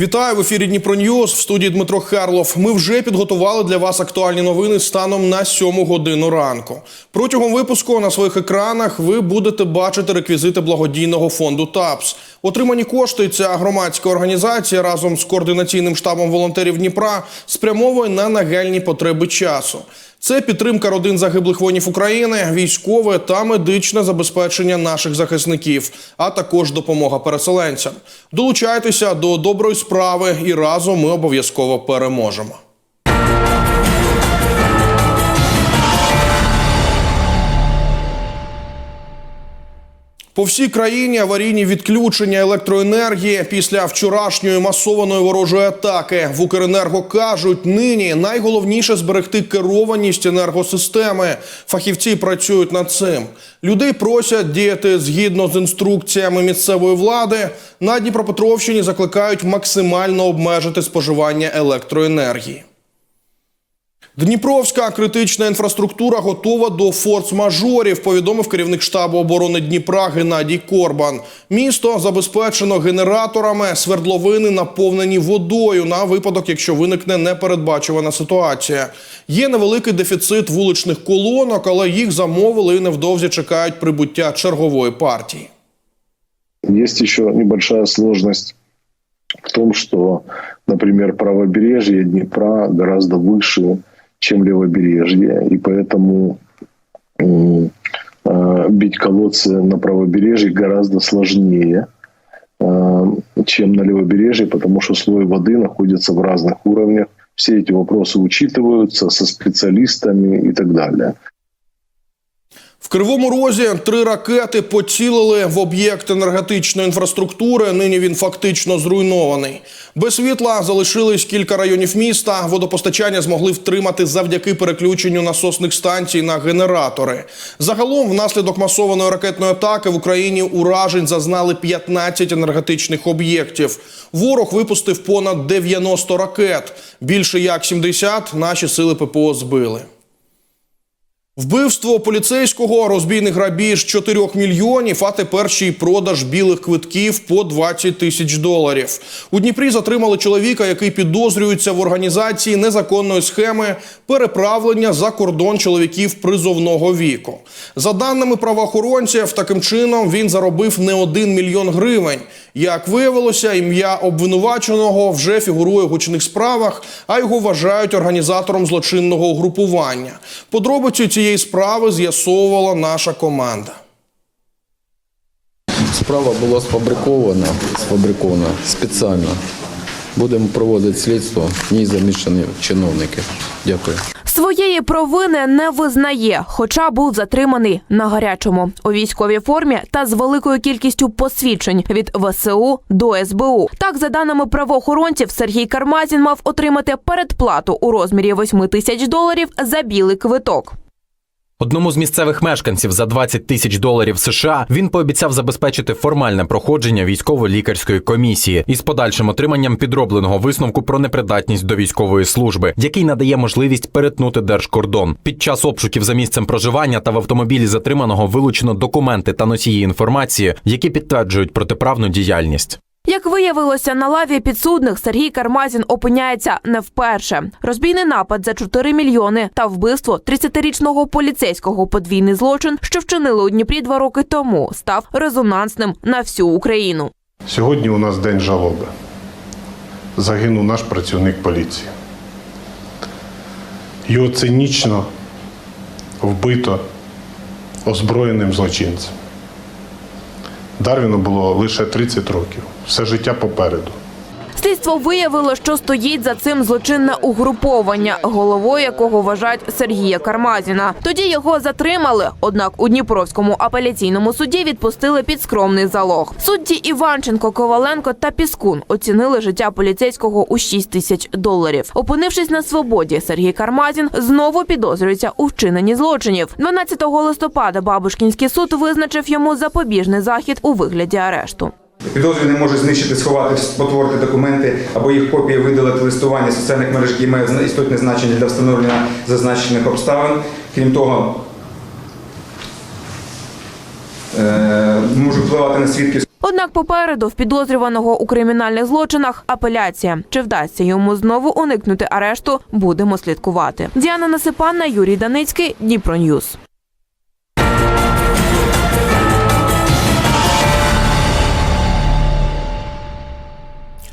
Вітаю в ефірі Дніпро Ньюз в студії Дмитро Харлов. Ми вже підготували для вас актуальні новини станом на 7 годину ранку. Протягом випуску на своїх екранах ви будете бачити реквізити благодійного фонду ТАПС. Отримані кошти ця громадська організація разом з координаційним штабом волонтерів Дніпра спрямовує на нагальні потреби часу. Це підтримка родин загиблих воїнів України, військове та медичне забезпечення наших захисників, а також допомога переселенцям. Долучайтеся до доброї справи, і разом ми обов'язково переможемо. По всій країні аварійні відключення електроенергії після вчорашньої масованої ворожої атаки в Укренерго кажуть, нині найголовніше зберегти керованість енергосистеми. Фахівці працюють над цим. Людей просять діяти згідно з інструкціями місцевої влади. На Дніпропетровщині закликають максимально обмежити споживання електроенергії. Дніпровська критична інфраструктура готова до форс-мажорів, повідомив керівник штабу оборони Дніпра Геннадій Корбан. Місто забезпечено генераторами, свердловини наповнені водою на випадок, якщо виникне непередбачувана ситуація. Є невеликий дефіцит вуличних колонок, але їх замовили і невдовзі чекають прибуття чергової партії. Есть еще небольшая сложность в том, что, например, правобережье Днепра гораздо выше, чем левобережье, и поэтому э, бить колодцы на правобережье гораздо сложнее, э, чем на левобережье, потому что слой воды находится в разных уровнях. Все эти вопросы учитываются со специалистами и так далее. В Кривому Розі три ракети поцілили в об'єкт енергетичної інфраструктури. Нині він фактично зруйнований. Без світла залишились кілька районів міста. Водопостачання змогли втримати завдяки переключенню насосних станцій на генератори. Загалом, внаслідок масованої ракетної атаки в Україні уражень зазнали 15 енергетичних об'єктів. Ворог випустив понад 90 ракет. Більше як 70 наші сили ППО збили. Вбивство поліцейського, розбійний грабіж 4 мільйонів, а тепер ще й продаж білих квитків по 20 тисяч доларів. У Дніпрі затримали чоловіка, який підозрюється в організації незаконної схеми переправлення за кордон чоловіків призовного віку. За даними правоохоронців, таким чином він заробив не один мільйон гривень. Як виявилося, ім'я обвинуваченого вже фігурує в гучних справах, а його вважають організатором злочинного угрупування. Подробиці цієї справи з'ясовувала наша команда. Справа була сфабрикована, сфабрикована спеціально. Будемо проводити слідство, в ній замішані чиновники. Дякую. Своєї провини не визнає, хоча був затриманий на гарячому у військовій формі та з великою кількістю посвідчень від ВСУ до СБУ. Так, за даними правоохоронців, Сергій Кармазін мав отримати передплату у розмірі 8 тисяч доларів за білий квиток. Одному з місцевих мешканців за 20 тисяч доларів США він пообіцяв забезпечити формальне проходження військово-лікарської комісії із подальшим отриманням підробленого висновку про непридатність до військової служби, який надає можливість перетнути держкордон. Під час обшуків за місцем проживання та в автомобілі затриманого вилучено документи та носії інформації, які підтверджують протиправну діяльність. Як виявилося, на лаві підсудних Сергій Кармазін опиняється не вперше. Розбійний напад за 4 мільйони та вбивство 30-річного поліцейського подвійний злочин, що вчинили у Дніпрі два роки тому, став резонансним на всю Україну. Сьогодні у нас день жалоби. Загинув наш працівник поліції. Його цинічно вбито озброєним злочинцем. Дарвіну було лише 30 років, все життя попереду. Слідство виявило, що стоїть за цим злочинне угруповання, головою якого вважають Сергія Кармазіна. Тоді його затримали. Однак у Дніпровському апеляційному суді відпустили під скромний залог. Судді Іванченко, Коваленко та Піскун оцінили життя поліцейського у 6 тисяч доларів. Опинившись на свободі, Сергій Кармазін знову підозрюється у вчиненні злочинів. 12 листопада Бабушкінський суд визначив йому запобіжний захід у вигляді арешту. Підозрюваний може знищити, сховати, спотворити документи або їх копії видалити листування соціальних мереж, які мають істотне значення для встановлення зазначених обставин. Крім того, е, може впливати на свідків Однак попереду в підозрюваного у кримінальних злочинах апеляція. Чи вдасться йому знову уникнути арешту, будемо слідкувати. Діана Насипанна, Юрій Даницький, Дніпро Ньюс.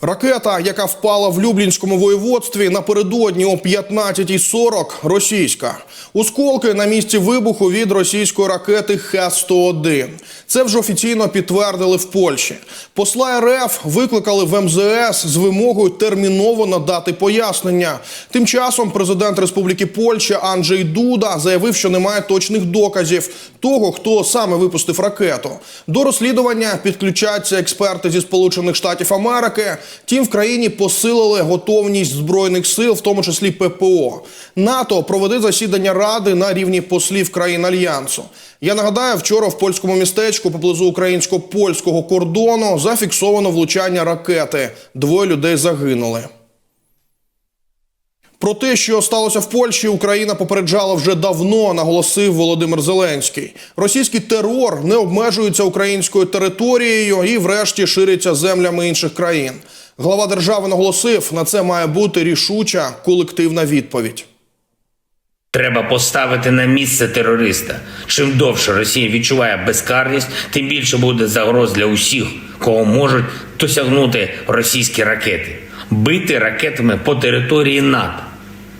Ракета, яка впала в Люблінському воєводстві напередодні о 15.40, російська. Осколки на місці вибуху від російської ракети Х-101. Це вже офіційно підтвердили в Польщі. Посла РФ викликали в МЗС з вимогою терміново надати пояснення. Тим часом президент Республіки Польща Анджей Дуда заявив, що немає точних доказів того, хто саме випустив ракету. До розслідування підключаться експерти зі Сполучених Штатів Америки. Тім в країні посилили готовність збройних сил, в тому числі ППО. НАТО проведе засідання ради на рівні послів країн альянсу. Я нагадаю, вчора в польському містечку поблизу українсько-польського кордону зафіксовано влучання ракети. Двоє людей загинули. Про те, що сталося в Польщі, Україна попереджала вже давно, наголосив Володимир Зеленський. Російський терор не обмежується українською територією і, врешті, шириться землями інших країн. Глава держави наголосив, на це має бути рішуча колективна відповідь. Треба поставити на місце терориста. Чим довше Росія відчуває безкарність, тим більше буде загроз для усіх, кого можуть досягнути російські ракети. Бити ракетами по території НАТО.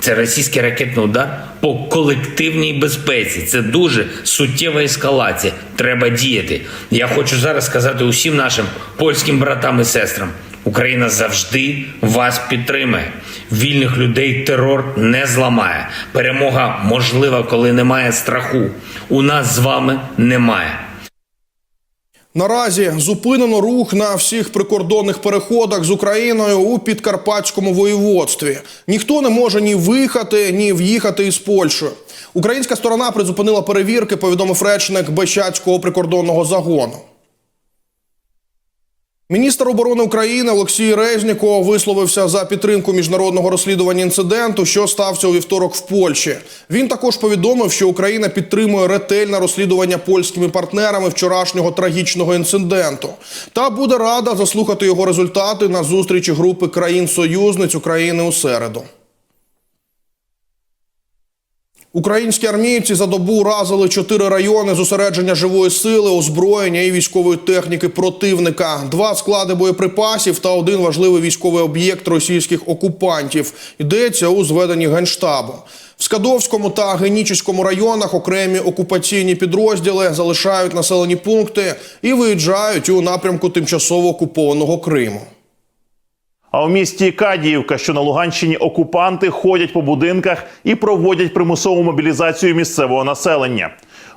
Це російський ракетний удар по колективній безпеці. Це дуже суттєва ескалація. Треба діяти. Я хочу зараз сказати усім нашим польським братам і сестрам. Україна завжди вас підтримає. Вільних людей терор не зламає. Перемога можлива, коли немає страху. У нас з вами немає. Наразі зупинено рух на всіх прикордонних переходах з Україною у підкарпатському воєводстві. Ніхто не може ні виїхати, ні в'їхати із Польщі. Українська сторона призупинила перевірки, повідомив речник Бещацького прикордонного загону. Міністр оборони України Олексій Резніков висловився за підтримку міжнародного розслідування інциденту, що стався у вівторок в Польщі. Він також повідомив, що Україна підтримує ретельне розслідування польськими партнерами вчорашнього трагічного інциденту та буде рада заслухати його результати на зустрічі групи країн-союзниць України у середу. Українські армійці за добу уразили чотири райони зосередження живої сили, озброєння і військової техніки противника, два склади боєприпасів та один важливий військовий об'єкт російських окупантів. Йдеться у зведенні генштабу. В Скадовському та Генічеському районах окремі окупаційні підрозділи залишають населені пункти і виїжджають у напрямку тимчасово окупованого Криму. А у місті Кадіївка, що на Луганщині, окупанти ходять по будинках і проводять примусову мобілізацію місцевого населення.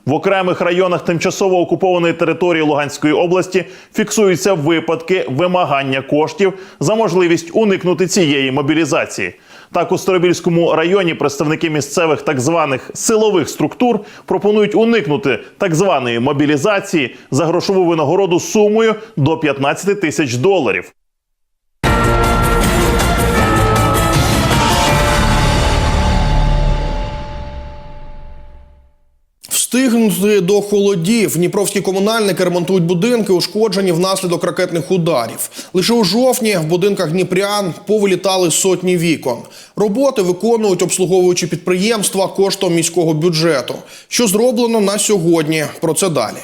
В окремих районах тимчасово окупованої території Луганської області фіксуються випадки вимагання коштів за можливість уникнути цієї мобілізації. Так, у Старобільському районі представники місцевих так званих силових структур пропонують уникнути так званої мобілізації за грошову винагороду сумою до 15 тисяч доларів. Встигнути до холодів. Дніпровські комунальники ремонтують будинки, ушкоджені внаслідок ракетних ударів. Лише у жовтні в будинках Дніпрян повилітали сотні вікон. Роботи виконують обслуговуючі підприємства коштом міського бюджету. Що зроблено на сьогодні? Про це далі.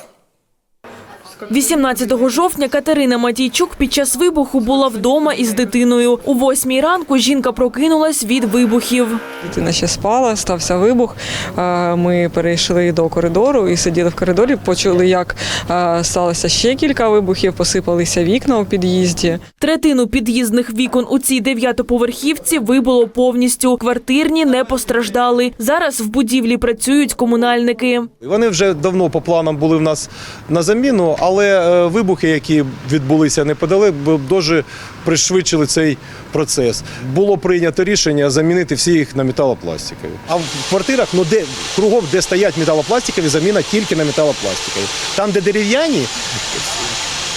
18 жовтня Катерина Матійчук під час вибуху була вдома із дитиною. У восьмій ранку жінка прокинулась від вибухів. Дитина ще спала, стався вибух. Е, Ми перейшли до коридору і сиділи в коридорі. Почули, як е, сталося ще кілька вибухів, посипалися вікна у під'їзді. Третину під'їздних вікон у цій дев'ятоповерхівці вибило повністю. Квартирні не постраждали. Зараз в будівлі працюють комунальники. Вони вже давно по планам були в нас на заміну, але е, вибухи, які відбулися неподалек, б- дуже пришвидшили цей процес. Було прийнято рішення замінити всі їх на металопластикові. А в квартирах, ну де кругом, де стоять металопластикові, заміна тільки на металопластикові. Там, де дерев'яні,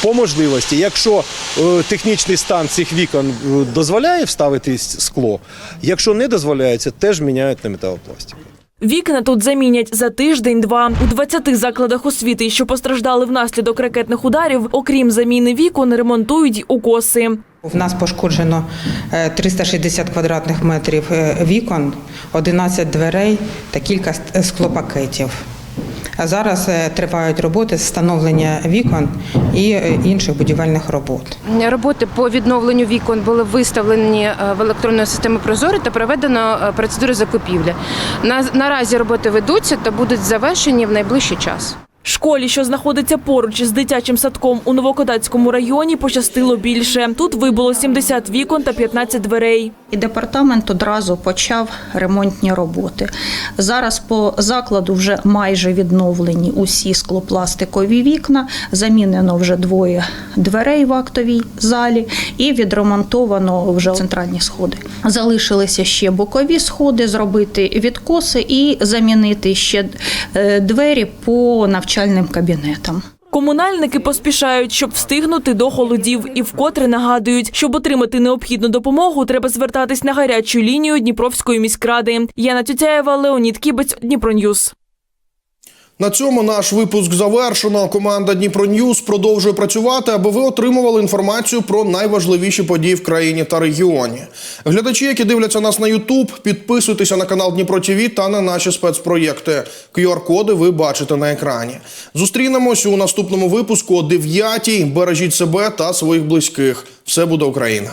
по можливості, якщо е, технічний стан цих вікон е, дозволяє вставити скло, якщо не дозволяється, теж міняють на металопластик. Вікна тут замінять за тиждень-два. У 20 закладах освіти, що постраждали внаслідок ракетних ударів, окрім заміни вікон, ремонтують укоси. У нас пошкоджено е, 360 квадратних метрів е, вікон, 11 дверей та кілька склопакетів. Зараз е, тривають роботи з встановлення вікон і е, інших будівельних робот. Роботи по відновленню вікон були виставлені е, в електронну систему Прозоро та проведено процедури закупівлі. Наразі роботи ведуться та будуть завершені в найближчий час. Школі, що знаходиться поруч з дитячим садком у Новокодацькому районі, пощастило більше. Тут вибуло 70 вікон та 15 дверей. І департамент одразу почав ремонтні роботи. Зараз по закладу вже майже відновлені усі склопластикові вікна. Замінено вже двоє дверей в актовій залі і відремонтовано вже центральні сходи. Залишилися ще бокові сходи, зробити відкоси і замінити ще е, двері по навчальним кабінетам. Комунальники поспішають, щоб встигнути до холодів, і вкотре нагадують, щоб отримати необхідну допомогу, треба звертатись на гарячу лінію Дніпровської міськради. Яна Тютяєва, Леонід Кібець, Дніпроньюз. На цьому наш випуск завершено. Команда Дніпро Ньюз продовжує працювати, аби ви отримували інформацію про найважливіші події в країні та регіоні. Глядачі, які дивляться нас на Ютуб, підписуйтеся на канал Дніпро ТВ та на наші спецпроєкти. QR-коди ви бачите на екрані. Зустрінемось у наступному випуску о 9 Бережіть себе та своїх близьких. Все буде Україна.